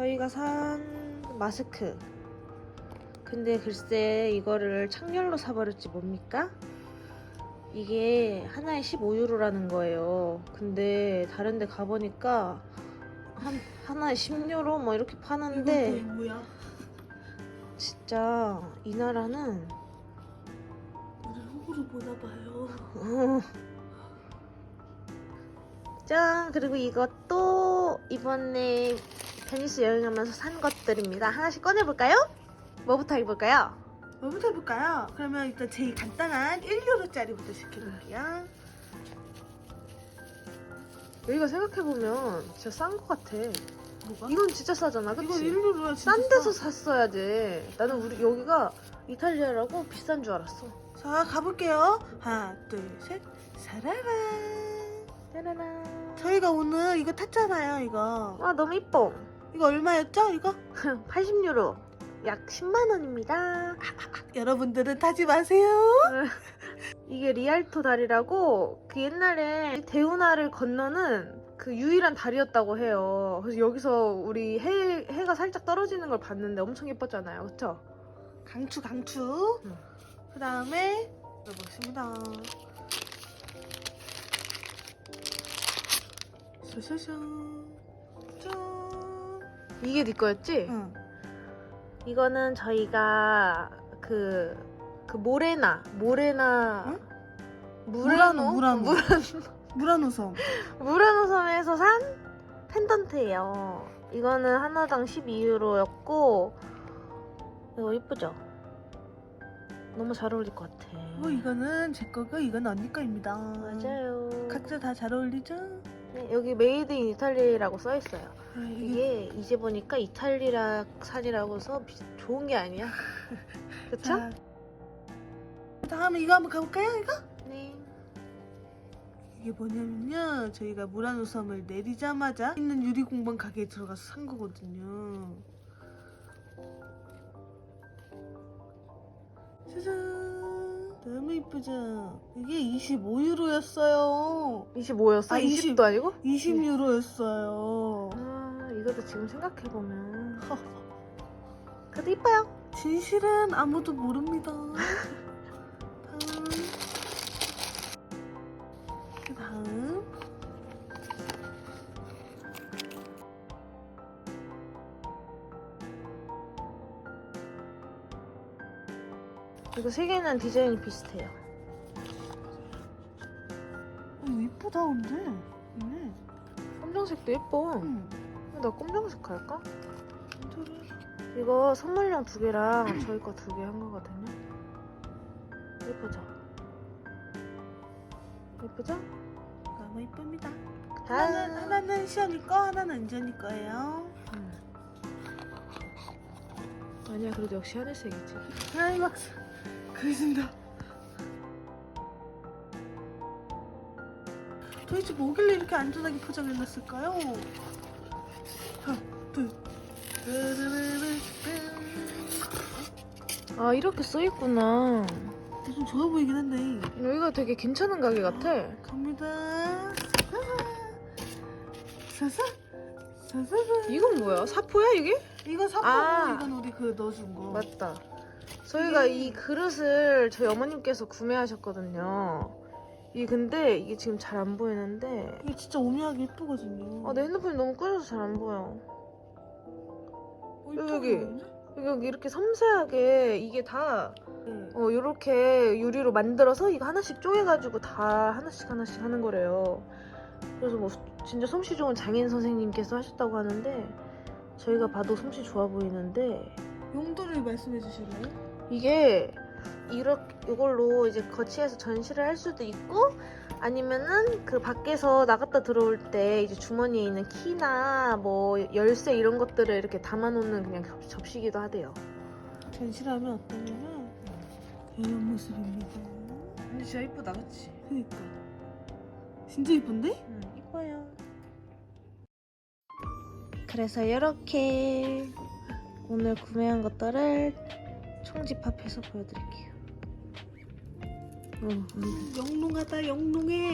저희가 산 마스크 근데 글쎄 이거를 창렬로 사버렸지 뭡니까? 이게 하나에 15유로라는 거예요 근데 다른 데 가보니까 한, 하나에 10유로 뭐 이렇게 파는데 뭐야? 진짜 이 나라는 우리 호구를 보나 봐요. 어. 짠 그리고 이것도 이번에 베니스 여행하면서 산 것들입니다 하나씩 꺼내볼까요? 뭐부터 해볼까요? 뭐부터 해볼까요? 그러면 일단 제일 간단한 1유로짜리부터 시켜볼게요. 여기가 생각해보면 진짜 싼 것 같아 뭐가? 이건 진짜 싸잖아 그치? 1유로야 진짜 싼 데서 싸. 샀어야 돼 나는 우리 여기가 이탈리아라고 비싼 줄 알았어 자 가볼게요. 하나 둘 셋 사라라. 짜라란 저희가 오늘 이거 탔잖아요 이거. 와 너무 이뻐 이거 얼마였죠 이거? 80유로 약 10만원입니다 여러분들은 타지 마세요. 이게 리알토 다리라고 그 옛날에 대운하를 건너는 그 유일한 다리였다고 해요. 그래서 여기서 우리 해, 해가 살짝 떨어지는 걸 봤는데 엄청 예뻤잖아요. 그쵸? 강추 강추. 응. 그 다음에 넣어보겠습니다. 샤샤샤. 짠. 이게 네 거였지? 응. 이거는 저희가 그, 그 모레나, 모레나, 응? 무라노? 무라노, 무라노. 무라노. 무라노 섬. 무라노 섬에서 산 펜던트예요. 이거는 하나당 12유로였고 이거 예쁘죠? 너무 잘 어울릴 것 같아. 어, 이거는 제 거고 이건 언니 거입니다. 맞아요. 각자 다 잘 어울리죠? 네, 여기 메이드 인 이탈리아라고 써 있어요. 아, 이게 이게 이제 보니까 이탈리아 산이라고 해서 비- 좋은 게 아니야. 그쵸? 자, 다음에 이거 한번 가볼까요? 이거? 네. 이게 뭐냐면요. 저희가 무라노 섬을 내리자마자 있는 유리공방 가게에 들어가서 산 거거든요. 짜잔. 너무 이쁘죠? 이게 25유로였어요. 25였어? 아, 20도 20. 아니고? 20유로였어요. 아, 이것도 지금 생각해보면. 그래도 이뻐요. 진실은 아무도 모릅니다. 다음. 그 다음. 이거 세 개는 디자인이 비슷해요. 어, 이쁘다, 근데. 네. 검정색도 예뻐. 응. 나 검정색 할까? 이거 선물용 두 개랑 저희 거 두 개 한 거거든요. 예쁘죠? 예쁘죠? 너무 이쁩니다. 다음. 하나는, 하나는 시연이 거, 하나는 은전이 거예요. 음. 아니야, 그래도 역시 하늘색이지. 클라이막 스. 그려진다. 도대체 뭐길래 이렇게 안전하게 포장해놨을까요? 하나, 둘. 아, 이렇게 써있구나. 좀 좋아 보이긴 한데. 여기가 되게 괜찮은 가게 같아. 갑니다. 사사. 사사사. 이건 뭐야? 사포야, 이게? 이건 사포고 아. 이건 우리 그 넣어준 거. 맞다. 저희가 이 그릇을 저희 어머님께서 구매하셨거든요. 이 근데 이게 지금 잘 안 보이는데 이게 진짜 오묘하게 예쁘거든요. 아, 내 핸드폰이 너무 꺼져서 잘 안 보여. 어, 여기, 여기. 나오네? 여기, 여기 이렇게 섬세하게 이게 다 네. 어, 요렇게 유리로 만들어서 이거 하나씩 쪼개가지고 다 하나씩 하나씩 하는 거래요. 그래서 뭐 진짜 솜씨 좋은 장인 선생님께서 하셨다고 하는데 저희가 봐도 솜씨 좋아 보이는데 용도를 말씀해 주실래요? 이게 이렇게 이걸로 이제 거치해서 전시를 할 수도 있고 아니면은 그 밖에서 나갔다 들어올 때 이제 주머니에 있는 키나 뭐 열쇠 이런 것들을 이렇게 담아놓는 그냥 접- 접시기도 하대요. 전시라면 어떠냐면 이런 모습입니다. 근데 진짜 이쁘다, 그치? 그니까 진짜 이쁜데? 응, 이뻐요. 그래서 이렇게 오늘 구매한 것들을 총집합해서 보여드릴게요. 어, 음. 영롱하다 영롱해.